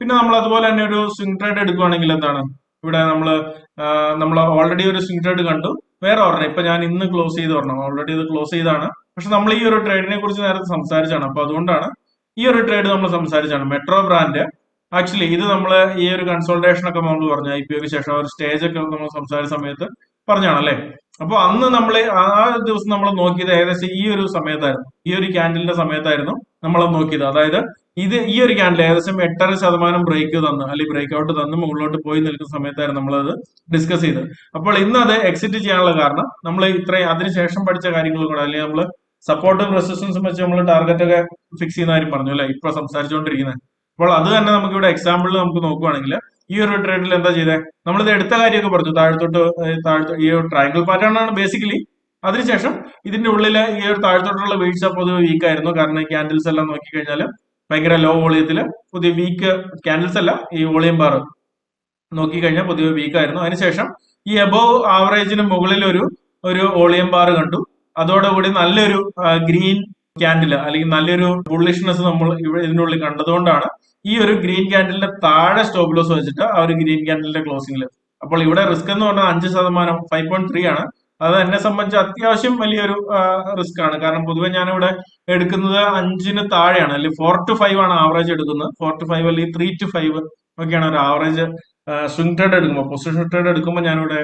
പിന്നെ നമ്മൾ അതുപോലെ തന്നെ ഒരു സ്വിംഗ് ട്രേഡ് എടുക്കുകയാണെങ്കിൽ എന്താണ്? ഇവിടെ നമ്മൾ നമ്മൾ ഓൾറെഡി ഒരു സ്വിംഗ് ട്രേഡ് കണ്ടു. വേറെ ഒരെണ്ണം. ഇപ്പൊ ഞാൻ ഇന്ന് ക്ലോസ് ചെയ്ത് ഒരെണ്ണം. ഓൾറെഡി ഇത് ക്ലോസ് ചെയ്താണ്. പക്ഷെ നമ്മൾ ഈ ഒരു ട്രേഡിനെ കുറിച്ച് നേരത്തെ സംസാരിച്ചാണ്. അപ്പൊ അതുകൊണ്ടാണ് ഈ ഒരു ട്രേഡ് നമ്മൾ സംസാരിച്ചാണ്. മെട്രോ ബ്രാൻഡ് ആക്ച്വലി ഇത് നമ്മൾ ഈ ഒരു കൺസോൾട്ടേഷൻ ഒക്കെ നമ്മൾ പറഞ്ഞു. ഐ പി ഒക്ക് ശേഷം ഒരു സ്റ്റേജ് ഒക്കെ നമ്മൾ സംസാരിച്ച സമയത്ത് പറഞ്ഞാണല്ലേ അപ്പൊ അന്ന് നമ്മൾ ആ ദിവസം നമ്മൾ നോക്കിയത് ഏകദേശം ഈ ഒരു സമയത്തായിരുന്നു. ഈ ഒരു ക്യാൻഡിലിന്റെ സമയത്തായിരുന്നു നമ്മൾ നോക്കിയത്. അതായത് ഇത് ഈ ഒരു ക്യാൻഡിൽ ഏകദേശം എട്ടര ശതമാനം ബ്രേക്ക് തന്ന് അല്ലെങ്കിൽ ബ്രേക്ക് ഔട്ട് തന്ന് മുകളിലോട്ട് പോയി നിൽക്കുന്ന സമയത്തായിരുന്നു നമ്മളത് ഡിസ്കസ് ചെയ്തത്. അപ്പോൾ ഇന്ന് അത് എക്സിറ്റ് ചെയ്യാനുള്ള കാരണം നമ്മൾ ഇത്രയും അതിനുശേഷം പഠിച്ച കാര്യങ്ങളും കൂടെ അല്ലെങ്കിൽ നമ്മൾ സപ്പോർട്ടും റെസിസ്റ്റൻസും വെച്ച് നമ്മൾ ടാർഗറ്റ് ഒക്കെ ഫിക്സ് ചെയ്യുന്ന കാര്യം പറഞ്ഞു അല്ലെ? ഇപ്പൊ സംസാരിച്ചുകൊണ്ടിരിക്കുന്നത് അപ്പോൾ അത് തന്നെ നമുക്ക് ഇവിടെ എക്സാമ്പിളിൽ നമുക്ക് നോക്കുവാണെങ്കിൽ ഈ ഒരു ട്രേഡിൽ എന്താ നമ്മൾ നമ്മളിത് എടുത്ത കാര്യമൊക്കെ പറഞ്ഞു. താഴത്തോട്ട് ഏഹ് താഴത്ത് ഈ ട്രയാങ്കിൾ പാറ്റേൺ ആണ് ബേസിക്കലി അതിനുശേഷം ഇതിന്റെ ഉള്ളിൽ ഈ ഒരു താഴത്തോട്ടുള്ള വീഴ്ച പൊതുവെ വീക്ക് ആയിരുന്നു. കാരണം ഈ ക്യാൻഡിൽസ് എല്ലാം നോക്കിക്കഴിഞ്ഞാൽ ഭയങ്കര ലോ വോളിയത്തിൽ പുതിയ വീക്ക് ക്യാൻഡിൽസ് അല്ല ഈ വോളിയം ബാർ നോക്കിക്കഴിഞ്ഞാൽ പൊതുവെ വീക്ക് ആയിരുന്നു. അതിനുശേഷം ഈ എബോവ് ആവറേജിന് മുകളിൽ ഒരു ഒരു വോളിയം ബാർ കണ്ടു. അതോടുകൂടി നല്ലൊരു ഗ്രീൻ ക്യാൻഡിൽ അല്ലെങ്കിൽ നല്ലൊരു ബുള്ളിഷ്നെസ് നമ്മൾ ഇതിനുള്ളിൽ കണ്ടതുകൊണ്ടാണ് ഈ ഒരു ഗ്രീൻ ക്യാൻഡലിന്റെ താഴെ സ്റ്റോപ്പ് ലോസ് വെച്ചിട്ട് ആ ഒരു ഗ്രീൻ ക്യാൻഡലിന്റെ ക്ലോസിംഗിൽ അപ്പോൾ ഇവിടെ റിസ്ക് എന്ന് പറഞ്ഞാൽ അഞ്ച് ശതമാനം ഫൈവ് പോയിന്റ് ത്രീ ആണ്. അത് എന്നെ സംബന്ധിച്ച് അത്യാവശ്യം വലിയൊരു റിസ്ക് ആണ്. കാരണം പൊതുവെ ഞാൻ ഇവിടെ എടുക്കുന്നത് അഞ്ചിന് താഴെയാണ്. അല്ലെങ്കിൽ ഫോർ ടു ഫൈവ് ആണ് ആവറേജ് എടുക്കുന്നത്. ഫോർ ടു ഫൈവ് അല്ലെങ്കിൽ ത്രീ ടു ഫൈവ് ഒക്കെയാണ് ഒരു ആവറേജ് സ്വിംഗ് ട്രേഡ് എടുക്കുമ്പോൾ. പൊസിഷൻ ട്രേഡ് എടുക്കുമ്പോൾ ഞാനിവിടെ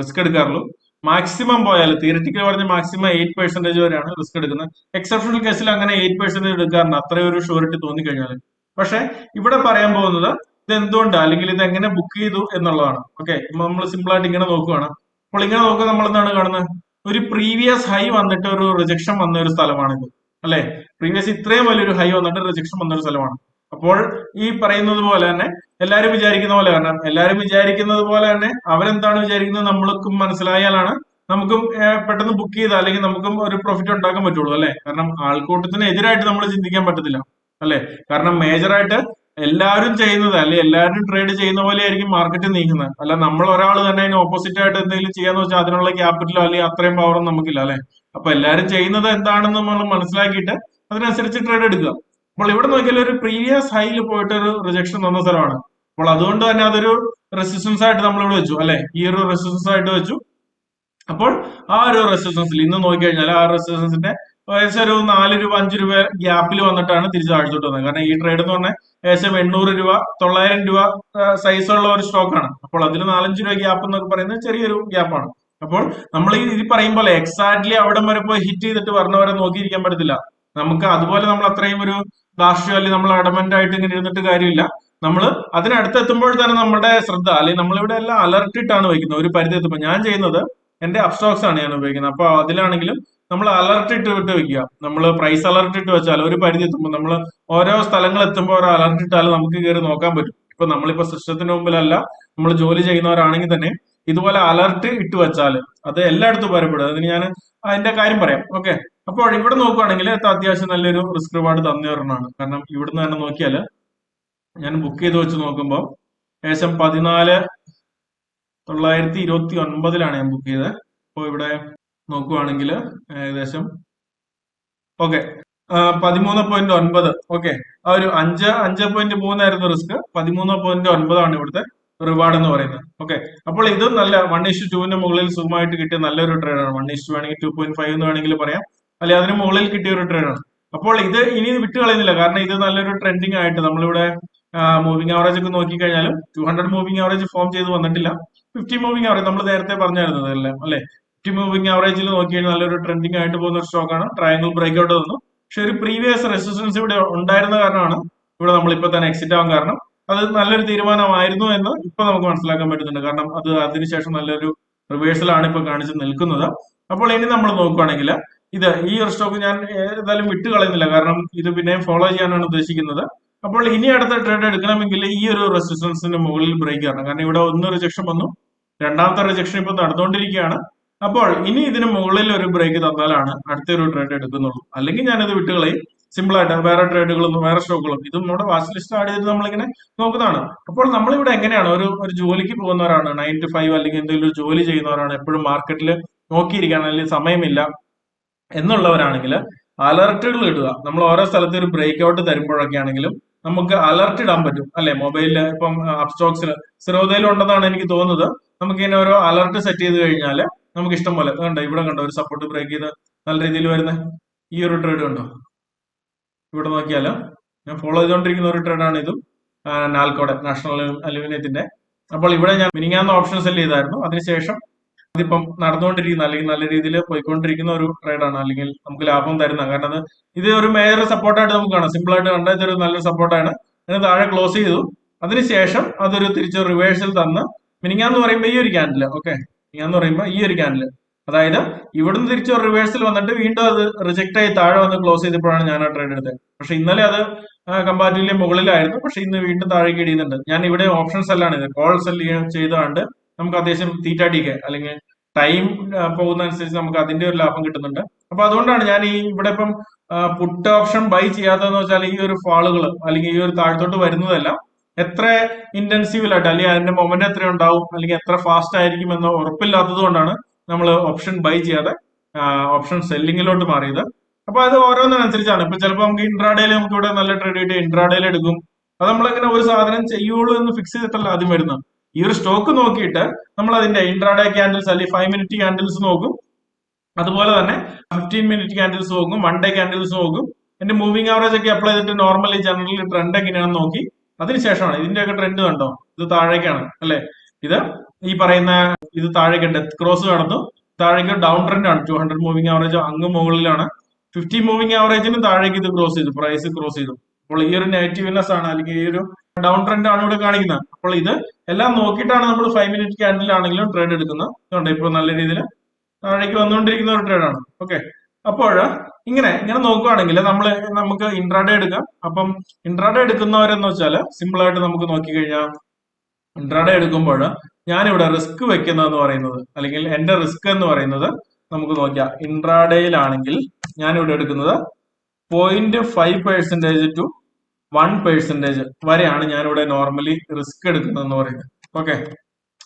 റിസ്ക് എടുക്കാറുള്ളൂ. മാക്സിമം പോയാൽ തിയററ്റിക്കൽ പറഞ്ഞ മാക്സിമം എയ്റ്റ് പെർസെന്റേജ് വരെയാണ് റിസ്ക് എടുക്കുന്നത്. എക്സെപ്ഷണൽ കേസിൽ അങ്ങനെ എയ്റ്റ് പെർസെന്റേജ് എടുക്കാറുണ്ട് അത്രയൊരു ഷുവറിറ്റി തോന്നിക്കഴിഞ്ഞാൽ പക്ഷെ ഇവിടെ പറയാൻ പോകുന്നത് ഇത് അല്ലെങ്കിൽ ഇത് എങ്ങനെ ബുക്ക് ചെയ്തു എന്നുള്ളതാണ്. ഓക്കെ നമ്മൾ സിമ്പിൾ ആയിട്ട് ഇങ്ങനെ നോക്കുകയാണ് അപ്പോൾ ഇങ്ങനെ നോക്കുക നമ്മൾ എന്താണ് കാണുന്നത്? ഒരു പ്രീവിയസ് ഹൈ വന്നിട്ട് ഒരു റിജക്ഷൻ വന്ന ഒരു സ്ഥലമാണിത്. അല്ലെ? പ്രീവിയസ് ഇത്രയും വലിയൊരു ഹൈ വന്നിട്ട് റിജക്ഷൻ വന്ന ഒരു സ്ഥലമാണ്. അപ്പോൾ ഈ പറയുന്നത് പോലെ തന്നെ എല്ലാവരും വിചാരിക്കുന്ന പോലെ കാരണം എല്ലാവരും വിചാരിക്കുന്നത് പോലെ തന്നെ അവരെന്താണ് വിചാരിക്കുന്നത്? നമ്മൾക്കും മനസ്സിലായാലാണ് നമുക്കും പെട്ടെന്ന് ബുക്ക് ചെയ്താൽ അല്ലെങ്കിൽ നമുക്കും ഒരു പ്രോഫിറ്റ് ഉണ്ടാക്കാൻ പറ്റുള്ളൂ അല്ലെ? കാരണം ആൾക്കൂട്ടത്തിന് എതിരായിട്ട് നമ്മൾ ചിന്തിക്കാൻ പറ്റത്തില്ല. അല്ലെ? കാരണം മേജറായിട്ട് എല്ലാവരും ചെയ്യുന്നത് അല്ലെ എല്ലാവരും ട്രേഡ് ചെയ്യുന്ന പോലെ ആയിരിക്കും മാർക്കറ്റ് നീങ്ങുന്നത്. അല്ല നമ്മൾ ഒരാൾ തന്നെ അതിന് ഓപ്പോസിറ്റ് ആയിട്ട് എന്തെങ്കിലും ചെയ്യാന്ന് വെച്ചാൽ അതിനുള്ള ക്യാപിറ്റലോ അല്ലെങ്കിൽ അത്രയും പവറും നമുക്കില്ല അല്ലെ? അപ്പൊ എല്ലാവരും ചെയ്യുന്നത് എന്താണെന്ന് നമ്മൾ മനസ്സിലാക്കിയിട്ട് അതിനനുസരിച്ച് ട്രേഡ് എടുക്കുക. അപ്പോൾ ഇവിടെ നോക്കിയാൽ ഒരു പ്രീവിയസ് ഹൈയിൽ പോയിട്ട് ഒരു റിജക്ഷൻ തന്ന സ്ഥലമാണ്. അപ്പോൾ അതുകൊണ്ട് തന്നെ അതൊരു റെസിസ്റ്റൻസ് ആയിട്ട് നമ്മൾ ഇവിടെ വെച്ചു അല്ലെ? ഈ ഒരു റെസിസ്റ്റൻസ് ആയിട്ട് വെച്ചു. അപ്പോൾ ആ ഒരു റെസിസ്റ്റൻസിൽ ഇന്ന് നോക്കിക്കഴിഞ്ഞാൽ ആ റെസിസ്റ്റൻസിന്റെ ഏകദേശം ഒരു നാല് രൂപ അഞ്ച് രൂപ ഗ്യാപ്പിൽ വന്നിട്ടാണ് തിരിച്ച് താഴ്ത്തോട്ട് വന്നത്. കാരണം ഈ ട്രേഡ് എന്ന് പറഞ്ഞാൽ ഏകദേശം എണ്ണൂറ് രൂപ തൊള്ളായിരം രൂപ സൈസുള്ള ഒരു സ്റ്റോക്കാണ് അപ്പോൾ അതിൽ നാലഞ്ച് രൂപ ഗ്യാപ്പ് എന്നൊക്കെ പറയുന്നത് ചെറിയൊരു ഗ്യാപ്പാണ് അപ്പോൾ നമ്മൾ ഈ ഇത് പറയുമ്പോൾ എക്സാക്ട്ലി അവിടെ വരെ പോയി ഹിറ്റ് ചെയ്തിട്ട് വരണവരെ നോക്കിയിരിക്കാൻ പറ്റത്തില്ല. നമുക്ക് അതുപോലെ നമ്മൾ അത്രയും ഒരു ധാർഷ്ട്യം അല്ലെങ്കിൽ നമ്മൾ അഡമന്റ് ആയിട്ട് ഇങ്ങനെ ഇരുന്നിട്ട് കാര്യമില്ല. നമ്മൾ അതിനടുത്ത് എത്തുമ്പോൾ തന്നെ നമ്മുടെ ശ്രദ്ധ അല്ലെങ്കിൽ നമ്മളിവിടെ എല്ലാം അലർട്ടിട്ടാണ് വയ്ക്കുന്നത്. ഒരു പരിധി എത്തുമ്പോൾ ഞാൻ ചെയ്യുന്നത് എന്റെ അപ്സ്റ്റോക്സ് ആണ് ഞാൻ ഉപയോഗിക്കുന്നത്. അപ്പൊ അതിലാണെങ്കിലും നമ്മൾ അലർട്ട് ഇട്ട് വിട്ട് വെക്കുക. നമ്മൾ പ്രൈസ് അലർട്ട് ഇട്ട് വെച്ചാൽ ഒരു പരിധി എത്തുമ്പോൾ നമ്മൾ ഓരോ സ്ഥലങ്ങൾ എത്തുമ്പോൾ ഓരോ അലർട്ട് ഇട്ടാൽ നമുക്ക് കയറി നോക്കാൻ പറ്റും. ഇപ്പൊ നമ്മളിപ്പോ സിസ്റ്റത്തിന് മുമ്പിലല്ല നമ്മൾ ജോലി ചെയ്യുന്നവരാണെങ്കിൽ തന്നെ ഇതുപോലെ അലർട്ട് ഇട്ട് വെച്ചാൽ അത് എല്ലായിടത്തും പരപ്പെടും അതിന് ഞാൻ അതിന്റെ കാര്യം പറയാം. ഓക്കെ അപ്പോൾ ഇവിടെ നോക്കുവാണെങ്കിൽ ഇത് അത്യാവശ്യം നല്ലൊരു റിസ്ക് റിവാർഡ് തന്നു കാരണം ഇവിടുന്ന് തന്നെ നോക്കിയാൽ ഞാൻ ബുക്ക് ചെയ്ത് വെച്ച് നോക്കുമ്പോൾ ഏകദേശം പതിനാല് തൊള്ളായിരത്തി ഇരുപത്തി ഒൻപതിലാണ് ഞാൻ ബുക്ക് ചെയ്തത്. അപ്പോൾ ഇവിടെ നോക്കുവാണെങ്കിൽ ഏകദേശം. ഓക്കെ പതിമൂന്ന് പോയിന്റ് ഒൻപത്. ഓക്കെ ആ ഒരു അഞ്ച് അഞ്ച് പോയിന്റ് മൂന്നായിരുന്നു റിസ്ക് പതിമൂന്ന് പോയിന്റ് ഒൻപതാണ് ഇവിടുത്തെ റിവാർഡ് എന്ന് പറയുന്നത്. ഓക്കെ അപ്പോൾ ഇത് നല്ല വൺ ഇഷ്യൂ ടുവിന്റെ മുകളിൽ സുഖമായിട്ട് കിട്ടിയ നല്ലൊരു ട്രേഡാണ് വൺ ഇഷ്യൂ വേണമെങ്കിൽ ടു പോയിന്റ് ഫൈവ് എന്ന് വേണമെങ്കിൽ പറയാം. അല്ലെങ്കിൽ അതിന് മുകളിൽ കിട്ടിയ ഒരു ട്രേഡാണ് അപ്പോൾ ഇത് ഇനി വിട്ട് കളയുന്നില്ല. കാരണം ഇത് നല്ലൊരു ട്രെൻഡിങ് ആയിട്ട് നമ്മളിവിടെ മൂവിംഗ് ആവറേജ് ഒക്കെ നോക്കിക്കഴിഞ്ഞാലും two hundred moving average form ചെയ്ത് വന്നിട്ടില്ല. ഫിഫ്റ്റി മൂവിംഗ് ആവറേജ് നമ്മൾ നേരത്തെ പറഞ്ഞായിരുന്നത് അല്ലേ അല്ലെ? ഫിഫ്റ്റി മൂവിംഗ് ആവറേജിൽ നോക്കിക്കഴിഞ്ഞാൽ നല്ലൊരു ട്രെൻഡിങ് ആയിട്ട് പോകുന്ന ഒരു സ്റ്റോക്കാണ് ട്രയാങ്കിൾ ബ്രേക്ക് ഔട്ട് തന്നു പക്ഷെ ഒരു പ്രീവിയസ് റെസിസ്റ്റൻസ് ഇവിടെ ഉണ്ടായിരുന്ന കാരണമാണ് ഇവിടെ നമ്മൾ ഇപ്പൊ തന്നെ എക്സിറ്റ് ആവാൻ കാരണം. അത് നല്ലൊരു തീരുമാനമായിരുന്നു എന്ന് ഇപ്പൊ നമുക്ക് മനസ്സിലാക്കാൻ പറ്റുന്നുണ്ട്. കാരണം അത് അതിനുശേഷം നല്ലൊരു റിവേഴ്സലാണ് ഇപ്പൊ കാണിച്ച് നിൽക്കുന്നത്. അപ്പോൾ ഇനി നമ്മൾ നോക്കുകയാണെങ്കിൽ ഇത് ഈ ഒരു സ്റ്റോക്ക് ഞാൻ ഏതായാലും വിട്ട് കളയുന്നില്ല. കാരണം ഇത് പിന്നെയും ഫോളോ ചെയ്യാനാണ് ഉദ്ദേശിക്കുന്നത്. അപ്പോൾ ഇനി അടുത്ത ട്രേഡ് എടുക്കണമെങ്കിൽ ഈ ഒരു റെസിസ്റ്റൻസിന്റെ മുകളിൽ ബ്രേക്ക് ആണ്. കാരണം ഇവിടെ ഒന്ന് റിജക്ഷൻ വന്നു. രണ്ടാമത്തെ റിജക്ഷൻ ഇപ്പൊ നടന്നുകൊണ്ടിരിക്കുകയാണ്. അപ്പോൾ ഇനി ഇതിന് മുകളിൽ ഒരു ബ്രേക്ക് തന്നാലാണ് അടുത്തൊരു ട്രേഡ് എടുക്കുന്നുള്ളൂ. അല്ലെങ്കിൽ ഞാനിത് വിട്ടുകളയും സിമ്പിൾ ആയിട്ട് വേറെ ട്രേഡുകളൊന്നും വേറെ സ്റ്റോക്കുകളും ഇതും നമ്മുടെ വാച്ച് ലിസ്റ്റ് ആഡ് ചെയ്ത് നമ്മളിങ്ങനെ നോക്കുന്നതാണ്. അപ്പോൾ നമ്മളിവിടെ എങ്ങനെയാണ്? ഒരു ഒരു ജോലിക്ക് പോകുന്നവരാണ്. നയൻ ടു ഫൈവ് അല്ലെങ്കിൽ എന്തെങ്കിലും ഒരു ജോലി ചെയ്യുന്നവരാണ്. എപ്പോഴും മാർക്കറ്റിൽ നോക്കിയിരിക്കാൻ അല്ലെങ്കിൽ സമയമില്ല എന്നുള്ളവരാണെങ്കിൽ അലർട്ടുകൾ ഇടുക. നമ്മൾ ഓരോ സ്ഥലത്ത് ഒരു ബ്രേക്ക് ഔട്ട് തരുമ്പോഴൊക്കെ ആണെങ്കിലും നമുക്ക് അലർട്ട് ഇടാൻ പറ്റും. അല്ലെ? മൊബൈലിൽ ഇപ്പം അപ്സ്റ്റോക്സിൽ സിറോദയിൽ ഉണ്ടെന്നാണ് എനിക്ക് തോന്നുന്നത്. നമുക്ക് ഇങ്ങനെ ഓരോ അലർട്ട് സെറ്റ് ചെയ്ത് കഴിഞ്ഞാൽ നമുക്ക് ഇഷ്ടം പോലെ കണ്ടോ? ഇവിടെ കണ്ടോ? ഒരു സപ്പോർട്ട് ബ്രേക്ക് ചെയ്ത് നല്ല രീതിയിൽ വരുന്ന. ഈ ഒരു ട്രേഡ് കണ്ടോ? ഇവിടെ നോക്കിയാലോ. ഞാൻ ഫോളോ ചെയ്തുകൊണ്ടിരിക്കുന്ന ഒരു ട്രേഡാണ് ഇതും. നാൽക്കോടെ നാഷണൽ അലുമിനിയത്തിന്റെ അപ്പോൾ ഇവിടെ ഞാൻ മിനിങ്ങാന്ന് ഓപ്ഷൻ സെൽ ചെയ്തായിരുന്നു. അതിനുശേഷം ഇതിപ്പം നടന്നുകൊണ്ടിരിക്കുന്ന. അല്ലെങ്കിൽ നല്ല രീതിയിൽ പോയിക്കൊണ്ടിരിക്കുന്ന ഒരു ട്രേഡാണ് അല്ലെങ്കിൽ നമുക്ക് ലാഭം തരുന്ന. കാരണം അത് ഇത് ഒരു മേജർ സപ്പോർട്ടായിട്ട് നമുക്ക് കാണാം. സിമ്പിൾ ആയിട്ട് കണ്ടാൽ ഇതൊരു നല്ലൊരു സപ്പോർട്ടാണ് അതിന് താഴെ ക്ലോസ് ചെയ്തു. അതിനുശേഷം അതൊരു തിരിച്ച് റിവേഴ്സൽ തന്ന് മിനിങ്ങാന്ന് പറയുമ്പോൾ ഈ ഒരു ക്യാൻഡിൽ ഓക്കെ മിനിങ്ങാന്ന് പറയുമ്പോൾ ഈ ഒരു ക്യാൻഡിൽ അതായത് ഇവിടുന്ന് തിരിച്ച് റിവേഴ്സിൽ വന്നിട്ട് വീണ്ടും അത് റിജക്ട് ആയി താഴെ വന്ന് ക്ലോസ് ചെയ്തപ്പോഴാണ് ഞാൻ ആ ട്രേഡ് എടുത്തത്. പക്ഷെ ഇന്നലെ അത് കമ്പാരിറ്റീവ്ലി മുകളിലായിരുന്നു. പക്ഷെ ഇന്ന് വീണ്ടും താഴേക്ക് ഇടിയുന്നുണ്ട്. ഞാൻ ഇവിടെ ഓപ്ഷൻ സെല്ലാണ് ഇത്. കോൾ സെല്ല് ചെയ്തുകൊണ്ട് നമുക്ക് അത്യാവശ്യം തീറ്റാടിക്ക് അല്ലെങ്കിൽ ടൈം പോകുന്ന അനുസരിച്ച് നമുക്ക് അതിന്റെ ഒരു ലാഭം കിട്ടുന്നുണ്ട്. അപ്പൊ അതുകൊണ്ടാണ് ഞാൻ ഈ ഇവിടെ ഇപ്പം പുട്ട് ഓപ്ഷൻ ബൈ ചെയ്യാത്തതെന്ന് വെച്ചാൽ ഈ ഒരു ഫാളുകൾ അല്ലെങ്കിൽ ഈ ഒരു താഴത്തോട്ട് വരുന്നതെല്ലാം എത്ര ഇന്റൻസീവിലായിട്ട് അല്ലെങ്കിൽ അതിന്റെ മൊമെന്റ് എത്ര ഉണ്ടാവും അല്ലെങ്കിൽ എത്ര ഫാസ്റ്റ് ആയിരിക്കും എന്ന് ഉറപ്പില്ലാത്തത് കൊണ്ടാണ് നമ്മൾ ഓപ്ഷൻ ബൈ ചെയ്യാതെ ഓപ്ഷൻ സെല്ലിങ്ങിലോട്ട് മാറിയത്. അപ്പൊ അത് ഓരോന്നിനനുസരിച്ചാണ്. ഇപ്പൊ ചിലപ്പോൾ നമുക്ക് ഇൻട്രാഡേയിൽ നമുക്ക് ഇവിടെ നല്ല ട്രേഡ് കിട്ടി ഇൻട്രാഡേയിൽ എടുക്കും. അത് നമ്മളിങ്ങനെ ഒരു സാധനം ചെയ്യുള്ളൂ എന്ന് ഫിക്സ് ചെയ്തിട്ടല്ല ആദ്യം വരുന്നത്. ഈ ഒരു സ്റ്റോക്ക് നോക്കിയിട്ട് നമ്മൾ അതിന്റെ ഇൻട്രാഡേ ക്യാൻഡിൽസ് അല്ലെങ്കിൽ ഫൈവ് മിനിറ്റ് ക്യാൻഡിൽസ് നോക്കും. അതുപോലെ തന്നെ ഫിഫ്റ്റീൻ മിനിറ്റ് ക്യാൻഡിൽസ് നോക്കും വൺ ഡേ ക്യാൻഡിൽസ് നോക്കും. എന്റെ മൂവിംഗ് ആവറേജ് ഒക്കെ അപ്ലൈ ചെയ്തിട്ട് നോർമലി ജനറലി ട്രെൻഡ് എങ്ങനെയാണെന്ന് നോക്കി. അതിനുശേഷമാണ് ഇതിന്റെയൊക്കെ ട്രെൻഡ് കണ്ടോ? ഇത് താഴേക്കാണ് അല്ലെ? ഇത് ഈ പറയുന്ന ഇത് താഴേക്ക് ഡെത്ത് ക്രോസ് കടന്നു. താഴേക്ക് ഡൗൺ ട്രെൻഡ് ആണ്. ടു ഹൺഡ്രഡ് മൂവിംഗ് ആവറേജ് അങ്ങ് മുകളിലാണ്. ഫിഫ്റ്റി മൂവിംഗ് ആവറേജിന് താഴേക്ക് ഇത് ക്രോസ് ചെയ്തു പ്രൈസ് ക്രോസ് ചെയ്തു. അപ്പോൾ ഈ ഒരു നെഗറ്റീവ്നെസ് ആണ് അല്ലെങ്കിൽ ഈ ഒരു ഡൗൺ ട്രെൻഡ് ആണ് ഇവിടെ കാണിക്കുന്നത്. അപ്പോൾ ഇത് എല്ലാം നോക്കിയിട്ടാണ് നമ്മൾ ഫൈവ് മിനിറ്റ് ക്യാൻഡിൽ ആണെങ്കിലും ട്രേഡ് എടുക്കുന്നത്. അതുകൊണ്ട് ഇപ്പോൾ നല്ല രീതിയിൽ താഴേക്ക് വന്നുകൊണ്ടിരിക്കുന്ന ഒരു ട്രേഡാണ് ഓക്കെ അപ്പോൾ ഇങ്ങനെ ഇങ്ങനെ നോക്കുകയാണെങ്കിൽ നമ്മൾ നമുക്ക് ഇൻട്രാഡേ എടുക്കാം. അപ്പം ഇൻട്രാഡേ എടുക്കുന്നവരെന്ന് വെച്ചാൽ സിമ്പിൾ ആയിട്ട് നമുക്ക് നോക്കിക്കഴിഞ്ഞാൽ ഇൻട്രാഡേ എടുക്കുമ്പോൾ ഞാനിവിടെ റിസ്ക് വെക്കുന്നതെന്ന് പറയുന്നത് അല്ലെങ്കിൽ എന്റെ റിസ്ക് എന്ന് പറയുന്നത് നമുക്ക് നോക്കിയാൽ ഇൻട്രാഡേയിലാണെങ്കിൽ ഞാനിവിടെ എടുക്കുന്നത് point five percentage two one percentage വരെയാണ് ഞാനിവിടെ നോർമലി റിസ്ക് എടുക്കുന്നതെന്ന് പറയുന്നത്. ഓക്കെ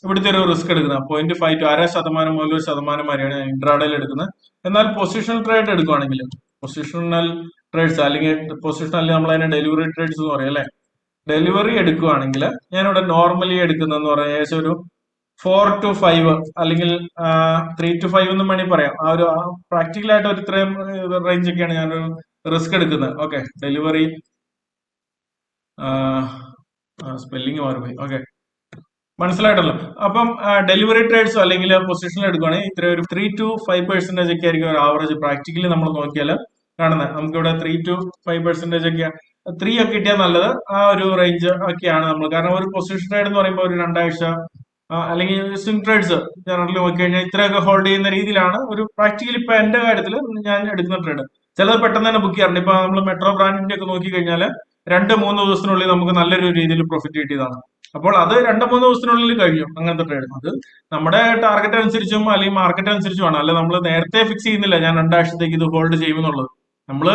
ഇവിടുത്തെ ഒരു റിസ്ക് എടുക്കുന്നത്. പോയിന്റ് ഫൈവ് ടു അര ശതമാനം മുതൽ ഒരു ശതമാനം വരെയാണ് ഇൻട്രാഡയിൽ എടുക്കുന്നത്. എന്നാൽ പൊസിഷണൽ ട്രേഡ് എടുക്കുവാണെങ്കിൽ പൊസിഷണൽ ട്രേഡ്സ് അല്ലെങ്കിൽ പൊസിഷണൽ നമ്മൾ അതിനെ ഡെലിവറി ട്രേഡ്സ് എന്ന് പറയും അല്ലെ? ഡെലിവറി എടുക്കുവാണെങ്കിൽ ഞാനിവിടെ നോർമലി എടുക്കുന്നതെന്ന് പറയാം ഏകദേശം ഒരു ഫോർ ടു ഫൈവ് അല്ലെങ്കിൽ ത്രീ ടു ഫൈവ് എന്നും വേണമെങ്കിൽ പറയാം. ആ ഒരു പ്രാക്ടിക്കൽ ആയിട്ട് ഒരു ഇത്രയും റേഞ്ച് ഒക്കെയാണ് ഞാനൊരു റിസ്ക് എടുക്കുന്നത്. ഓക്കെ ഡെലിവറി സ്പെല്ലിങ് മാറിപ്പോയി. ഓക്കെ മനസ്സിലായിട്ടല്ലോ അപ്പം ഡെലിവറി ട്രേഡ്സോ അല്ലെങ്കിൽ പൊസിഷൻ എടുക്കുകയാണെങ്കിൽ ഇത്ര ഒരു ത്രീ ടു ഫൈവ് പെർസെന്റേജ് ഒക്കെ ആയിരിക്കും ഒരു ആവറേജ് പ്രാക്ടിക്കലി നമ്മൾ നോക്കിയാൽ കാണുന്നത് നമുക്കിവിടെ ത്രീ ടു ഫൈവ് പെർസെന്റേജ് ഒക്കെ ത്രീ ഒക്കെ കിട്ടിയാൽ നല്ലത്. ആ ഒരു റേഞ്ച് ഒക്കെയാണ് നമ്മൾ. കാരണം ഒരു പൊസിഷൻ ട്രേഡ് എന്ന് പറയുമ്പോൾ ഒരു രണ്ടാഴ്ച അല്ലെങ്കിൽ സ്വിംഗ് ട്രേഡ്സ് ജനറലി നോക്കി കഴിഞ്ഞാൽ ഇത്രയൊക്കെ ഹോൾഡ് ചെയ്യുന്ന രീതിയിലാണ് ഒരു പ്രാക്ടിക്കലി ഇപ്പൊ എന്റെ കാര്യത്തിൽ ഞാൻ എടുക്കുന്ന ട്രേഡ് ചിലത് പെട്ടെന്ന് തന്നെ ബുക്ക് ചെയ്യാറുണ്ട്. ഇപ്പൊ നമ്മൾ മെട്രോ ബ്രാൻഡിന്റെ ഒക്കെ നോക്കി കഴിഞ്ഞാൽ രണ്ട് മൂന്ന് ദിവസത്തിനുള്ളിൽ നമുക്ക് നല്ലൊരു രീതിയിൽ പ്രോഫിറ്റ് കിട്ടിയതാണ്. അപ്പോൾ അത് രണ്ട് മൂന്ന് ദിവസത്തിനുള്ളിൽ കഴിയും അങ്ങനത്തെ ട്രേഡ് അത് നമ്മുടെ ടാർഗറ്റ് അനുസരിച്ചും അല്ലെങ്കിൽ മാർക്കറ്റ് അനുസരിച്ചുമാണ്. അല്ല നമ്മൾ നേരത്തെ ഫിക്സ് ചെയ്യുന്നില്ല. ഞാൻ രണ്ടാഴ്ചത്തേക്ക് ഇത് ഹോൾഡ് ചെയ്യുമെന്നുള്ളത്. നമ്മൾ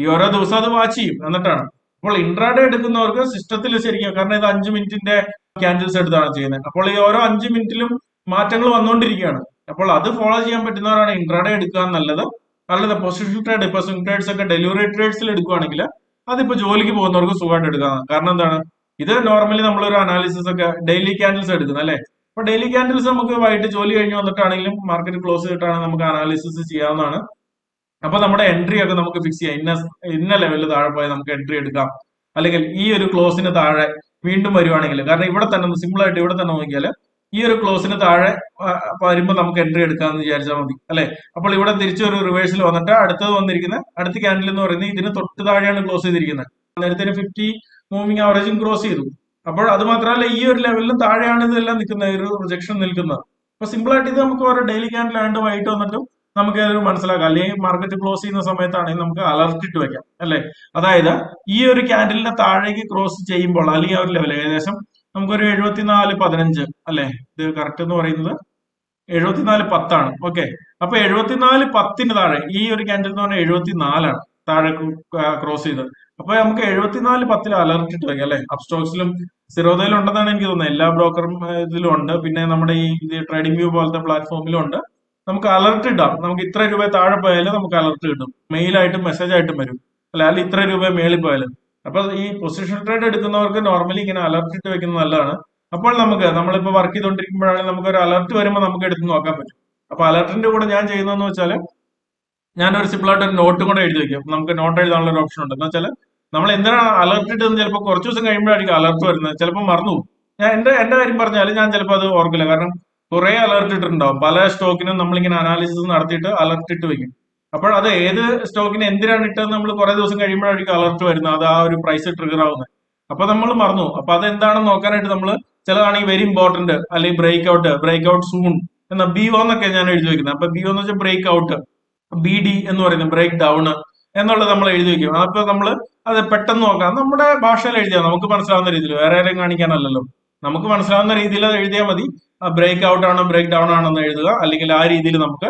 ഈ ഓരോ ദിവസം അത് വാച്ച് ചെയ്യും എന്നിട്ടാണ്. അപ്പോൾ ഇൻട്രാഡേ എടുക്കുന്നവർക്ക് സിസ്റ്റത്തിൽ ശരിക്കും കാരണം ഇത് അഞ്ച് മിനിറ്റിന്റെ ക്യാൻഡിൽസ് എടുത്താണ് ചെയ്യുന്നത്. അപ്പോൾ ഈ ഓരോ അഞ്ച് മിനിറ്റിലും മാറ്റങ്ങൾ വന്നുകൊണ്ടിരിക്കുകയാണ്. അപ്പോൾ അത് ഫോളോ ചെയ്യാൻ പറ്റുന്നവരാണ് ഇൻട്രാഡേ എടുക്കുക നല്ലത് അല്ലാതെ പൊസിഷൻ ട്രേഡ് ഇപ്പൊ സ്വിംഗ് ട്രേഡ്സ് ഒക്കെ ഡെലിവറി ട്രേഡ്സിൽ എടുക്കുവാണെങ്കിൽ അതിപ്പോ ജോലിക്ക് പോകുന്നവർക്ക് സുഖമായിട്ട് എടുക്കാം. കാരണം എന്താണ്? ഇത് നോർമലി നമ്മൾ ഒരു അനാലിസിസ് ഒക്കെ ഡെയിലി ക്യാൻഡിൽസ് എടുക്കുന്നത് അല്ലെ? അപ്പൊ ഡെയിലി ക്യാൻഡിൽസ് നമുക്ക് വൈകിട്ട് ജോലി കഴിഞ്ഞ് വന്നിട്ടാണെങ്കിലും മാർക്കറ്റ് ക്ലോസ് ചെയ്തിട്ടാണ് നമുക്ക് അനാലിസിസ് ചെയ്യാവുന്നതാണ്. അപ്പൊ നമ്മുടെ എൻട്രി ഒക്കെ നമുക്ക് ഫിക്സ് ചെയ്യാം. ഇന്ന ഇന്ന ലെവലിൽ താഴെ പോയാൽ നമുക്ക് എൻട്രി എടുക്കാം. അല്ലെങ്കിൽ ഈ ഒരു ക്ലോസിന് താഴെ വീണ്ടും വരുവാണെങ്കിൽ കാരണം ഇവിടെ തന്നെ സിമ്പിൾ ആയിട്ട് ഇവിടെ തന്നെ നോക്കിയാൽ ഈ ഒരു ക്ലോസിന് താഴെ വരുമ്പോൾ നമുക്ക് എൻട്രി എടുക്കാമെന്ന് വിചാരിച്ചാൽ മതി. അല്ലെ? അപ്പോൾ ഇവിടെ തിരിച്ചൊരു റിവേഴ്സിൽ വന്നിട്ട് അടുത്തത് വന്നിരിക്കുന്ന അടുത്ത ക്യാൻഡിൽ എന്ന് പറയുന്നത് ഇതിന് തൊട്ട് താഴെയാണ് ക്ലോസ് ചെയ്തിരിക്കുന്നത്. നേരത്തെ ഫിഫ്റ്റി മൂവിങ് ആവറേജും ക്രോസ് ചെയ്തു. അപ്പോൾ അത് മാത്രമല്ല ഈ ഒരു ലെവലിലും താഴെയാണ് ഇതെല്ലാം നിൽക്കുന്നത് ഒരു പ്രൊജക്ഷൻ നിൽക്കുന്നത്. അപ്പൊ സിമ്പിൾ ആയിട്ട് ഇത് നമുക്ക് ഓരോ ഡെയിലി ക്യാൻഡിൽ ആണ്ട് വൈകിട്ട് വന്നിട്ടും നമുക്ക് അതൊരു മനസ്സിലാക്കാം. അല്ലെങ്കിൽ മാർക്കറ്റ് ക്ലോസ് ചെയ്യുന്ന സമയത്താണെങ്കിൽ നമുക്ക് അലർട്ട് ഇട്ട് വെക്കാം അല്ലെ? അതായത് ഈ ഒരു ക്യാൻഡലിന്റെ താഴേക്ക് ക്രോസ് ചെയ്യുമ്പോൾ അല്ലെങ്കിൽ ആ ഒരു ലെവൽ ഏകദേശം നമുക്കൊരു എഴുപത്തിനാല് പതിനഞ്ച് അല്ലെ? ഇത് കറക്റ്റ് എന്ന് പറയുന്നത് എഴുപത്തിനാല് പത്താണ്. ഓക്കെ അപ്പൊ എഴുപത്തിനാല് പത്തിന് താഴെ ഈ ഒരു ക്യാൻഡിൽ എന്ന് പറഞ്ഞാൽ എഴുപത്തിനാലാണ് താഴെ ക്രോസ് ചെയ്തത്. അപ്പൊ നമുക്ക് എഴുപത്തിനാല് പത്തിൽ അലർട്ട് ഇട്ട് വയ്ക്കാം അല്ലെ അപ്സ്റ്റോക്സിലും സിറോദയിലും ഉണ്ടെന്നാണ് എനിക്ക് തോന്നുന്നത്. എല്ലാ ബ്രോക്കറും ഇതിലും ഉണ്ട്. പിന്നെ നമ്മുടെ ഈ ട്രേഡിംഗ് വ്യൂ പോലത്തെ പ്ലാറ്റ്ഫോമിലും ഉണ്ട്. നമുക്ക് അലർട്ട് ഇടാം. നമുക്ക് ഇത്ര രൂപ താഴെ പോയാലും നമുക്ക് അലർട്ട് കിട്ടും. മെയിലായിട്ടും മെസ്സേജ് ആയിട്ടും വരും. അല്ല അല്ലെങ്കിൽ ഇത്ര രൂപ മേളിൽ പോയാലും. അപ്പൊ ഈ പൊസിഷൻ ട്രേഡ് എടുക്കുന്നവർക്ക് നോർമലി ഇങ്ങനെ അലർട്ട് ഇട്ട് വെക്കുന്നത് നല്ലതാണ്. അപ്പോൾ നമുക്ക് നമ്മളിപ്പോ വർക്ക് ചെയ്തുകൊണ്ടിരിക്കുമ്പോഴാണെങ്കിൽ നമുക്ക് ഒരു അലർട്ട് വരുമ്പോൾ നമുക്ക് എടുത്ത് നോക്കാൻ പറ്റും. അപ്പൊ അലർട്ടിന്റെ കൂടെ ഞാൻ ചെയ്യുന്നതെന്ന് വെച്ചാൽ ഞാൻ ഒരു സിമ്പിൾ ആയിട്ട് ഒരു നോട്ട് കൂടെ എഴുതി വെക്കും. നമുക്ക് നോട്ട് എഴുതാനുള്ള ഒരു ഓപ്ഷൻ ഉണ്ട്. എന്ന് വെച്ചാൽ നമ്മൾ എന്തിനാണ് അലർട്ട് ഇട്ടത് ചിലപ്പോൾ കുറച്ച് ദിവസം കഴിയുമ്പോഴായിരിക്കും അലർട്ട് വരുന്നത്. ചിലപ്പോൾ മറന്നു ഞാൻ എന്റെ എന്റെ കാര്യം പറഞ്ഞാൽ ഞാൻ ചിലപ്പോൾ അത് ഓർക്കില്ല. കാരണം കുറെ അലർട്ട് ഇട്ടിട്ടുണ്ടാവും. പല സ്റ്റോക്കിനും നമ്മളിങ്ങനെ അനാലിസിസ് നടത്തിയിട്ട് അലർട്ട് ഇട്ട് വെക്കും. അപ്പോൾ അത് ഏത് സ്റ്റോക്കിന് എന്തിനാണ് ഇട്ടത് നമ്മൾ കുറെ ദിവസം കഴിയുമ്പോഴായിരിക്കും അലർട്ട് വരുന്നത്. അത് ആ ഒരു പ്രൈസ് ട്രിഗർ ആവുന്നത്. അപ്പൊ നമ്മൾ മറന്നു അപ്പൊ അത് എന്താണെന്ന് നോക്കാനായിട്ട് നമ്മൾ ചിലതാണെങ്കിൽ വെരി ഇമ്പോർട്ടന്റ് അല്ലെങ്കിൽ break out break out soon എന്ന ബി ഒ എന്നൊക്കെ ഞാൻ എഴുതി വെക്കുന്നത്. അപ്പൊ ബി ഒ എന്ന് വെച്ചാൽ ബ്രേക്ക് ഔട്ട് ബി ഡി എന്ന് പറയുന്നത് ബ്രേക്ക് ഡൗൺ എന്നുള്ളത് നമ്മൾ എഴുതി വെക്കും. അപ്പൊ നമ്മൾ അത് പെട്ടെന്ന് നോക്കാം. നമ്മുടെ ഭാഷയിൽ എഴുതിയാൽ നമുക്ക് മനസ്സിലാവുന്ന രീതിയിൽ. വേറെ ആരെയും കാണിക്കാനല്ലല്ലോ. നമുക്ക് മനസ്സിലാവുന്ന രീതിയിൽ അത് എഴുതിയാൽ മതി. ബ്രേക്ക് ഔട്ട് ആണോ ബ്രേക്ക് ഡൗൺ ആണോ എന്ന് എഴുതുക. അല്ലെങ്കിൽ ആ രീതിയിൽ നമുക്ക്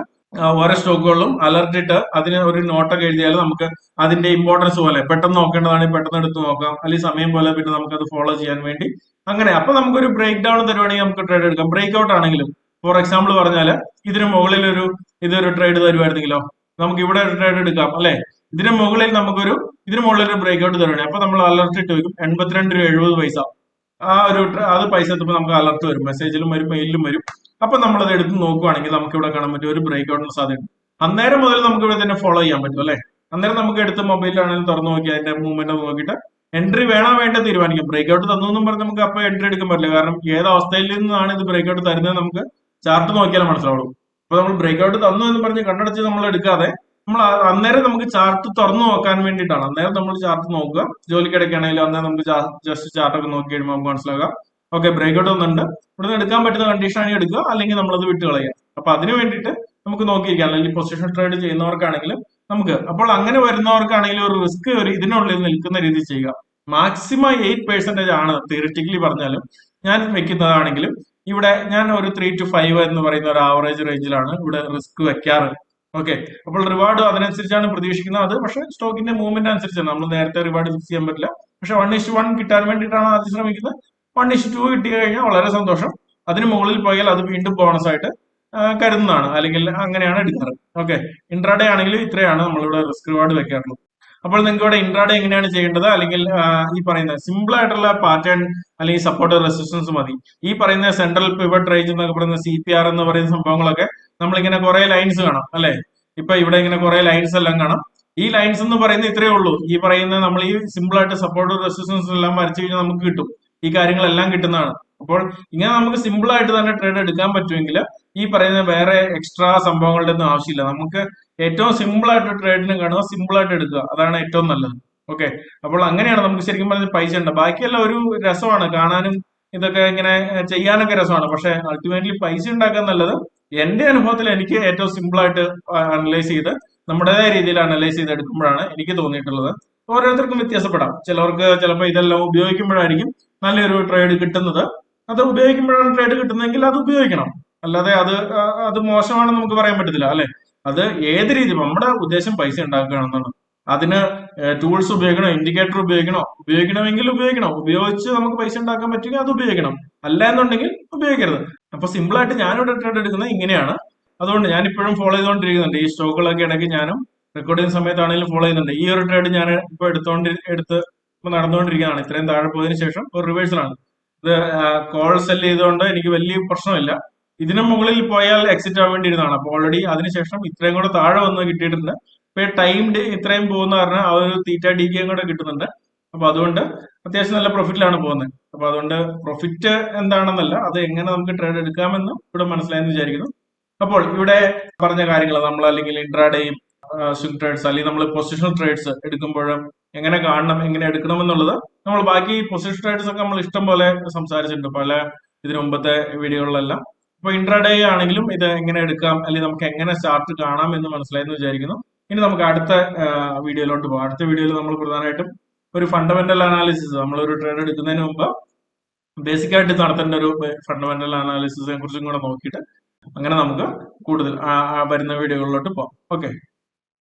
ഓരോ സ്റ്റോക്കുകളിലും അലർട്ടിട്ട് അതിന് ഒരു നോട്ടൊക്കെ എഴുതിയാൽ നമുക്ക് അതിന്റെ ഇമ്പോർട്ടൻസ് പോലെ പെട്ടെന്ന് നോക്കേണ്ടതാണെങ്കിൽ പെട്ടെന്ന് എടുത്ത് നോക്കാം. അല്ലെങ്കിൽ സമയം പോലെ പിന്നെ നമുക്ക് അത് ഫോളോ ചെയ്യാൻ വേണ്ടി. അങ്ങനെ. അപ്പൊ നമുക്കൊരു ബ്രേക്ക് ഡൗൺ തരുവാണെങ്കിൽ നമുക്ക് ട്രേഡ് എടുക്കാം. ബ്രേക്ക് ഔട്ട് ആണെങ്കിലും ഫോർ എക്സാമ്പിൾ പറഞ്ഞാൽ ഇതിന് മുകളിൽ ഒരു ഇതൊരു ട്രേഡ് തരുമായിരുന്നെങ്കിലോ നമുക്ക് ഇവിടെ ഒരു ട്രേഡ് എടുക്കാം അല്ലെ? ഇതിന് മുകളിൽ നമുക്കൊരു ഇതിന് മുകളിൽ ഒരു ബ്രേക്ക് ഔട്ട് തരണം അപ്പൊ നമ്മൾ അലർട്ട് ഇട്ട് വെക്കും എൺപത്തിരണ്ട് രൂപ എഴുപത് പൈസ. ആ ഒരു അത് പൈസ എത്തുമ്പോൾ നമുക്ക് അലർട്ട് വരും. മെസ്സേജിലും വരും മെയിലും വരും. അപ്പൊ നമ്മൾ അത് എടുത്ത് നോക്കുവാണെങ്കിൽ നമുക്ക് ഇവിടെ കാണാൻ പറ്റും ഒരു ബ്രേക്ക് ഔട്ടിന് സാധ്യത അന്നേരം മുതൽ നമുക്ക് ഇവിടെ തന്നെ ഫോളോ ചെയ്യാൻ പറ്റും അല്ലെ? അന്നേരം നമുക്ക് എടുത്ത് മൊബൈലാണെങ്കിലും തുറന്നു നോക്കി അതിന്റെ മൂവ്മെന്റ് നോക്കിയിട്ട് എൻട്രി വേണോ വേണ്ട തീരുമാനിക്കും. ബ്രേക്ക് ഔട്ട് തന്നു എന്നും പറഞ്ഞ് നമുക്ക് അപ്പൊ എൻട്രി എടുക്കാൻ പറ്റില്ല. കാരണം ഏത് അവസ്ഥയിൽ നിന്നാണ് ഇത് ബ്രേക്ക് ഔട്ട് തരുന്നത് നമുക്ക് ചാർട്ട് നോക്കിയാലേ മനസ്സിലാവുള്ളൂ. അപ്പൊ നമ്മൾ ബ്രേക്ക് ഔട്ട് തന്നു എന്ന് പറഞ്ഞ് കണ്ണടച്ച് നമ്മൾ എടുക്കാതെ നമ്മൾ അന്നേരം നമുക്ക് ചാർട്ട് തുറന്നു നോക്കാൻ വേണ്ടിയിട്ടാണ്. അന്നേരം നമ്മൾ ചാർട്ട് നോക്കുക. ജോലിക്കിടയ്ക്കാണെങ്കിലും അന്നേരം നമുക്ക് ജസ്റ്റ് ചാർട്ടൊക്കെ നോക്കി കഴിയുമ്പോൾ നമുക്ക് മനസ്സിലാക്കാം. ഓക്കെ ബ്രേക്ക് ഔട്ട് ഒന്നുണ്ട്. ഇവിടുന്ന് എടുക്കാൻ പറ്റുന്ന കണ്ടീഷൻ ആണെങ്കിൽ എടുക്കുക. അല്ലെങ്കിൽ നമ്മളത് വിട്ട് കളയുക. അപ്പൊ അതിന് വേണ്ടിയിട്ട് നമുക്ക് നോക്കിയിരിക്കാം. അല്ലെങ്കിൽ പൊസിഷൻ ട്രേഡ് ചെയ്യുന്നവർക്കാണെങ്കിലും നമുക്ക്. അപ്പോൾ അങ്ങനെ വരുന്നവർക്കാണെങ്കിലും ഒരു റിസ്ക് ഒരു ഇതിനുള്ളിൽ നിൽക്കുന്ന രീതിയിൽ ചെയ്യുക. മാക്സിമം എയ്റ്റ് പെർസെന്റേജ് ആണ് തിയറിറ്റിക്കലി പറഞ്ഞാലും ഞാൻ വെക്കുന്നതാണെങ്കിലും ഇവിടെ ഞാൻ ഒരു ത്രീ ടു ഫൈവ് എന്ന് പറയുന്ന ഒരു ആവറേജ് റേഞ്ചിലാണ് ഇവിടെ റിസ്ക് വെക്കാറ്. ഓക്കെ അപ്പോൾ റിവാർഡ് അതിനനുസരിച്ചാണ് പ്രതീക്ഷിക്കുന്നത്. അത് പക്ഷേ സ്റ്റോക്കിന്റെ മൂവ്മെന്റ് അനുസരിച്ചാണ്. നമ്മൾ നേരത്തെ റിവാർഡ് ഫിക്സ് ചെയ്യാൻ പറ്റില്ല. പക്ഷെ വൺ ഇഷ് വൺ കിട്ടാൻ വേണ്ടിയിട്ടാണ് ആദ്യം ശ്രമിക്കുന്നത്. വൺ ഇഷ് ടു കിട്ടി കഴിഞ്ഞാൽ വളരെ സന്തോഷം. അതിന് മുകളിൽ പോയാൽ അത് വീണ്ടും ബോണസ് ആയിട്ട് കരുതുന്നതാണ്. അല്ലെങ്കിൽ അങ്ങനെയാണ് എടുക്കുന്നത്. ഓക്കെ ഇൻട്രാഡേ ആണെങ്കിൽ ഇത്രയാണ് നമ്മളിവിടെ റിസ്ക് റിവാർഡ് വെക്കാറുള്ളത്. അപ്പോൾ നിങ്ങൾക്ക് ഇവിടെ ഇൻട്രാഡേ എങ്ങനെയാണ് ചെയ്യേണ്ടത്? അല്ലെങ്കിൽ ഈ പറയുന്ന സിമ്പിൾ ആയിട്ടുള്ള പാറ്റേൺ അല്ലെങ്കിൽ സപ്പോർട്ട് റെസിസ്റ്റൻസ് മതി. ഈ പറയുന്ന സെൻട്രൽ പിവറ്റ് റേഞ്ച് എന്നൊക്കെ പറയുന്ന സി പി ആർ എന്ന് പറയുന്ന സംഭവങ്ങളൊക്കെ നമ്മളിങ്ങനെ കുറെ ലൈൻസ് കാണാം അല്ലെ? ഇപ്പൊ ഇവിടെ ഇങ്ങനെ കുറെ ലൈൻസ് എല്ലാം കാണാം. ഈ ലൈൻസ് എന്ന് പറയുന്നത് ഇത്രയേ ഉള്ളൂ. ഈ പറയുന്ന നമ്മൾ ഈ സിമ്പിൾ ആയിട്ട് സപ്പോർട്ട് റെസിസ്റ്റൻസ് എല്ലാം വരച്ചു കഴിഞ്ഞാൽ നമുക്ക് കിട്ടും. ഈ കാര്യങ്ങളെല്ലാം കിട്ടുന്നതാണ്. അപ്പോൾ ഇങ്ങനെ നമുക്ക് സിമ്പിൾ ആയിട്ട് തന്നെ ട്രേഡ് എടുക്കാൻ പറ്റുമെങ്കിൽ ഈ പറയുന്ന വേറെ എക്സ്ട്രാ സംഭവങ്ങളുടെ ഒന്നും ആവശ്യമില്ല. നമുക്ക് ഏറ്റവും സിമ്പിൾ ആയിട്ട് ട്രേഡിന് കാണുക സിമ്പിൾ ആയിട്ട് എടുക്കുക. അതാണ് ഏറ്റവും നല്ലത്. ഓക്കെ അപ്പോൾ അങ്ങനെയാണ് നമുക്ക് ശരിക്കും പറഞ്ഞ പൈസ ഉണ്ട്? ബാക്കിയെല്ലാം ഒരു രസമാണ്. കാണാനും ഇതൊക്കെ ഇങ്ങനെ ചെയ്യാനൊക്കെ രസമാണ്. പക്ഷെ അൾട്ടിമേറ്റ്ലി പൈസ ഉണ്ടാക്കാൻ നല്ലത് എന്റെ അനുഭവത്തിൽ എനിക്ക് ഏറ്റവും സിമ്പിൾ ആയിട്ട് അനലൈസ് ചെയ്ത് നമ്മുടേതായ രീതിയിൽ അനലൈസ് ചെയ്ത് എടുക്കുമ്പോഴാണ് എനിക്ക് തോന്നിയിട്ടുള്ളത്. ഓരോരുത്തർക്കും വ്യത്യാസപ്പെടാം. ചിലവർക്ക് ചിലപ്പോൾ ഇതെല്ലാം ഉപയോഗിക്കുമ്പോഴായിരിക്കും നല്ലൊരു ട്രേഡ് കിട്ടുന്നത്. അത് ഉപയോഗിക്കുമ്പോഴാണ് ട്രേഡ് കിട്ടുന്നതെങ്കിൽ അത് ഉപയോഗിക്കണം. അല്ലാതെ അത് അത് മോശമാണെന്ന് നമുക്ക് പറയാൻ പറ്റത്തില്ല അല്ലെ? അത് ഏത് രീതി നമ്മുടെ ഉദ്ദേശം പൈസ ഉണ്ടാക്കുകയാണെന്നാണ് അതിന് ടൂൾസ് ഉപയോഗിക്കണോ ഇൻഡിക്കേറ്റർ ഉപയോഗിക്കണോ ഉപയോഗിക്കണമെങ്കിൽ ഉപയോഗിക്കണം. ഉപയോഗിച്ച് നമുക്ക് പൈസ ഉണ്ടാക്കാൻ പറ്റുമെങ്കിൽ അത് ഉപയോഗിക്കണം. അല്ല എന്നുണ്ടെങ്കിൽ ഉപയോഗിക്കരുത്. അപ്പൊ സിമ്പിൾ ആയിട്ട് ഞാനിവിടെ ട്രേഡ് എടുക്കുന്നത് ഇങ്ങനെയാണ്. അതുകൊണ്ട് ഞാൻ ഇപ്പോഴും ഫോളോ ചെയ്തുകൊണ്ടിരിക്കുന്നുണ്ട്. ഈ സ്റ്റോക്കുകളൊക്കെ ഇടയ്ക്ക് ഞാനും റെക്കോർഡ് ചെയ്യുന്ന സമയത്താണെങ്കിലും ഫോളോ ചെയ്യുന്നുണ്ട്. ഈ ഒരു ട്രേഡ് ഞാൻ ഇപ്പൊ എടുത്തോണ്ട് എടുത്ത് ഇപ്പൊ നടന്നുകൊണ്ടിരിക്കുകയാണ്. ഇത്രയും താഴെ പോയതിനു ശേഷം ഒരു റിവേഴ്സലാണ് ഇത് കോൾ സെൽ ചെയ്തുകൊണ്ട് എനിക്ക് വലിയ പ്രശ്നമില്ല. ഇതിനു മുകളിൽ പോയാൽ എക്സിറ്റ് ആവാൻ വേണ്ടിയിരുന്നതാണ് അപ്പൊ ഓൾറെഡി അതിനുശേഷം ഇത്രയും കൂടെ താഴെ വന്ന് കിട്ടിയിട്ടുണ്ട്. ഇപ്പൊ ടൈം ഇത്രയും പോകുന്ന കാരണം ആ ഒരു തീറ്റ ഡി കെയും കൂടെ കിട്ടുന്നുണ്ട്. അപ്പൊ അതുകൊണ്ട് അത്യാവശ്യം നല്ല പ്രോഫിറ്റിലാണ് പോകുന്നത്. അപ്പൊ അതുകൊണ്ട് പ്രോഫിറ്റ് എന്താണെന്നല്ല അത് എങ്ങനെ നമുക്ക് ട്രേഡ് എടുക്കാമെന്ന് ഇവിടെ മനസ്സിലായെന്ന് വിചാരിക്കുന്നു. അപ്പോൾ ഇവിടെ പറഞ്ഞ കാര്യങ്ങൾ നമ്മൾ അല്ലെങ്കിൽ ഇൻട്രാഡേയും സ്വിംഗ് ട്രേഡ്സ് അല്ലെങ്കിൽ നമ്മൾ പൊസിഷണൽ ട്രേഡ്സ് എടുക്കുമ്പോഴും എങ്ങനെ കാണണം എങ്ങനെ എടുക്കണം എന്നുള്ളത് നമ്മൾ ബാക്കി പൊസിഷൻ ട്രേഡ്സ് ഒക്കെ നമ്മൾ ഇഷ്ടം പോലെ സംസാരിച്ചിട്ടുണ്ട്. പല ഇതിനു മുമ്പത്തെ വീഡിയോകളിലെല്ലാം. ഇപ്പൊ ഇൻട്രാഡേ ആണെങ്കിലും ഇത് എങ്ങനെ എടുക്കാം അല്ലെങ്കിൽ നമുക്ക് എങ്ങനെ ചാർട്ട് കാണാം എന്ന് മനസ്സിലായെന്ന് വിചാരിക്കുന്നു. ഇനി നമുക്ക് അടുത്ത വീഡിയോയിലോട്ട് പോകാം. അടുത്ത വീഡിയോയിൽ നമ്മൾ പ്രധാനമായിട്ടും ഒരു ഫണ്ടമെന്റൽ അനാലിസിസ് നമ്മൾ ഒരു ട്രേഡ് എടുക്കുന്നതിന് മുമ്പ് ബേസിക് ആയിട്ട് നടത്തേണ്ട ഒരു ഫണ്ടമെന്റൽ അനാലിസിസിനെ കുറിച്ചും കൂടെ നോക്കിയിട്ട് അങ്ങനെ നമുക്ക് കൂടുതൽ വരുന്ന വീഡിയോകളിലോട്ട് പോകാം. ഓക്കെ